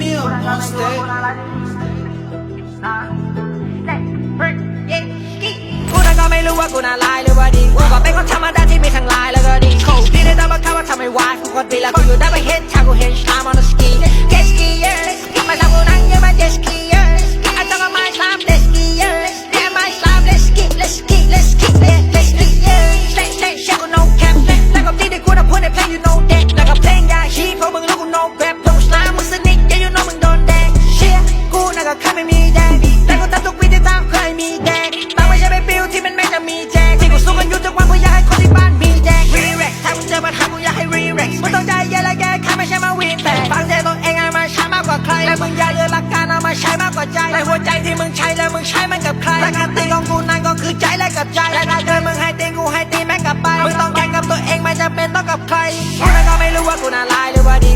meal on stay กูนั้น กูน่ะก็แค่ไม่มีแดงแต่กูทำทุกวิธีทางเคยมีแดงบางไม่ใช่เป็นฟิลที่มันแม่จะมีแจกที่กูสู้กันอยู่ทุกวันกูอยากให้คนที่บ้านมีแจก Rerex ถ้ามึงเจอปัญหากูอยากให้ Rerex มึงต้องใจเย็นและแก้ไขไม่ใช่มาวีนแต่ฟังใจตัวเองให้มันใช้มากกว่าใครและมึงอย่าเลือกหลักการเอามาใช้มากกว่าใจในหัวใจที่มึงใช้แล้วมึงใช้มันกับใครและการตีของกูนั่นก็คือใจและกับใจและถ้าเกิดมึงให้ตีกูให้ตีแม่งกลับไปมึงต้องแข่งกับตัวเองไม่จำเป็นต้องกับใครกูนั่นก็ไม่รู้ว่ากูน่าร้ายหรือว่าดี